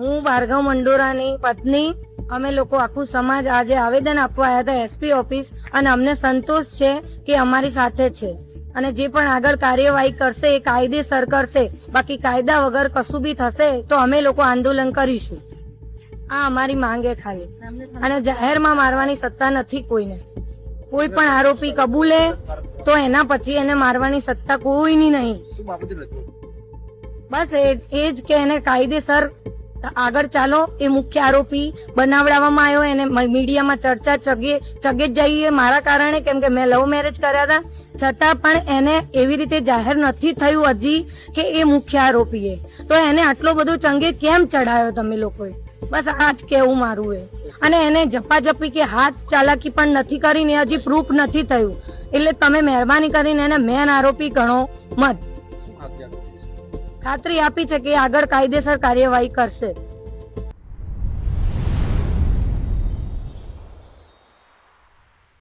હું ભાર્ગવ મંડોરાની પત્ની. અમે લોકો આખું સમાજ આજે આવેદન આપવા આવ્યા હતા એસપી ઓફિસ અને અમને સંતોષ છે કે અમારી સાથે છે. અને જે પણ આગળ કાર્યવાહી કરશે એ કાયદેસર કરશે. બાકી કાયદા વગર કશું બી થશે તો અમે લોકો આંદોલન કરીશું. આ અમારી માંગે ખાલી. અને જાહેરમાં મારવાની સત્તા નથી કોઈને. કોઈ પણ આરોપી કબૂલે તો એના પછી એને મારવાની સત્તા કોઈની નહીં. બસ એ જ કે એને કાયદેસર આગળ ચાલો એ મુખ્ય આરોપી બનાવડાવવામાં આવ્યો. એને મીડિયામાં ચર્ચા ચગે ચગે જ જઈએ. મારા કારણે કેમ કે મેં લવ મેરેજ કર્યા હતા. છતાં પણ એને એવી રીતે જાહેર નથી થયું હજી કે એ મુખ્ય આરોપીએ. તો એને આટલો બધો ચંગે કેમ ચડાયો તમે લોકોએ? બસ આ જ કેવું મારું એ. અને એને ઝપાઝપી કે હાથ ચાલાકી પણ નથી કરીને હજી પ્રૂફ નથી થયું. એટલે તમે મહેરબાની કરીને એને મેન આરોપી ગણો. મત. ખાતરી આપી છે કે આગળ કાયદેસર કાર્યવાહી કરશે.